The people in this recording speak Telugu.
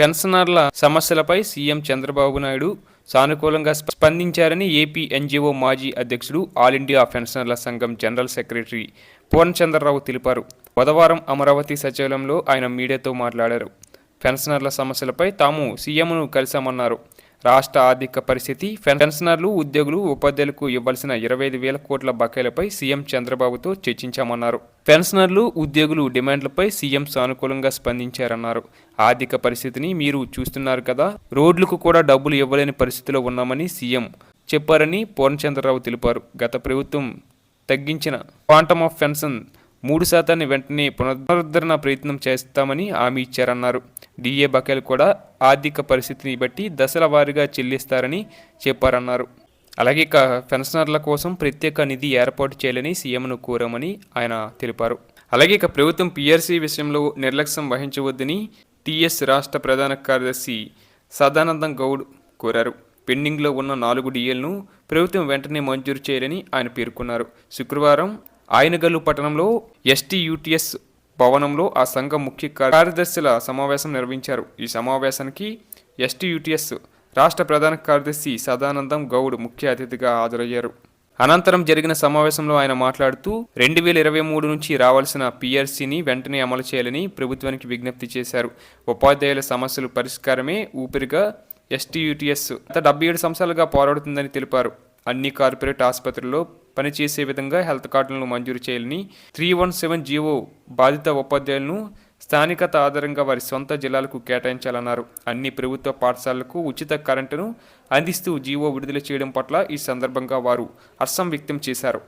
పెన్షనర్ల సమస్యలపై సీఎం చంద్రబాబు నాయుడు సానుకూలంగా స్పందించారని ఏపీ ఎన్జీఓ మాజీ అధ్యక్షుడు ఆల్ ఇండియా పెన్షనర్ల సంఘం జనరల్ సెక్రటరీ పూర్ణచంద్రరావు తెలిపారు. బుధవారం అమరావతి సచివాలయంలో ఆయన మీడియాతో మాట్లాడారు. పెన్షనర్ల సమస్యలపై తాము సీఎంను కలిశామన్నారు. రాష్ట్ర ఆర్థిక పరిస్థితి పెన్షనర్లు ఉద్యోగులు ఉపాధ్యాయులకు ఇవ్వాల్సిన ఇరవై ఐదు వేల కోట్ల బకాయిలపై సీఎం చంద్రబాబుతో చర్చించామన్నారు. పెన్షనర్లు ఉద్యోగులు డిమాండ్లపై సీఎం సానుకూలంగా స్పందించారన్నారు. ఆర్థిక పరిస్థితిని మీరు చూస్తున్నారు కదా రోడ్లకు కూడా డబ్బులు ఇవ్వలేని పరిస్థితిలో ఉన్నామని సీఎం చెప్పారని పూర్ణచంద్రరావు తెలిపారు. గత ప్రభుత్వం తగ్గించిన క్వాంటమ్ ఆఫ్ పెన్షన్ మూడు శాతాన్ని వెంటనే పునరుద్ధరణ ప్రయత్నం చేస్తామని హామీ ఇచ్చారన్నారు. డిఏ బకాయిలు కూడా ఆర్థిక పరిస్థితిని బట్టి దశల వారీగా చెల్లిస్తారని చెప్పారన్నారు. అలాగే ఇక పెన్షనర్ల కోసం ప్రత్యేక నిధి ఏర్పాటు చేయాలని సీఎంను కోరామని ఆయన తెలిపారు. అలాగే ఇక ప్రభుత్వం పిఆర్సీ విషయంలో నిర్లక్ష్యం వహించవద్దని టీఎస్ రాష్ట్ర ప్రధాన కార్యదర్శి సదానందం గౌడ్ కోరారు. పెండింగ్లో ఉన్న నాలుగు డిఎల్ను ప్రభుత్వం వెంటనే మంజూరు చేయాలని ఆయన పేర్కొన్నారు. శుక్రవారం ఆయనగల్లు పట్టణంలో ఎస్టీ యూటీఎస్ భవనంలో ఆ సంఘం ముఖ్య కార్యదర్శుల సమావేశం నిర్వహించారు. ఈ సమావేశానికి ఎస్టీ యూటీఎస్ రాష్ట్ర ప్రధాన కార్యదర్శి సదానందం గౌడ్ ముఖ్య అతిథిగా హాజరయ్యారు. అనంతరం జరిగిన సమావేశంలో ఆయన మాట్లాడుతూ రెండు వేల ఇరవై మూడు నుంచి రావాల్సిన పీఆర్సీని వెంటనే అమలు చేయాలని ప్రభుత్వానికి విజ్ఞప్తి చేశారు. ఉపాధ్యాయుల సమస్యల పరిష్కారమే ఊపిరిగా ఎస్టీయూటీఎస్ గత డెబ్బై ఏడు సంవత్సరాలుగా పోరాడుతుందని తెలిపారు. అన్ని కార్పొరేట్ ఆసుపత్రుల్లో పనిచేసే విధంగా హెల్త్ కార్డులను మంజూరు చేయాలని త్రీ వన్ సెవెన్ జీవో బాధిత ఉపాధ్యాయులను స్థానికత ఆధారంగా వారి సొంత జిల్లాలకు కేటాయించాలన్నారు. అన్ని ప్రభుత్వ పాఠశాలలకు ఉచిత కరెంటును అందిస్తూ జీవో విడుదల చేయడం పట్ల ఈ సందర్భంగా వారు హర్షం వ్యక్తం చేశారు.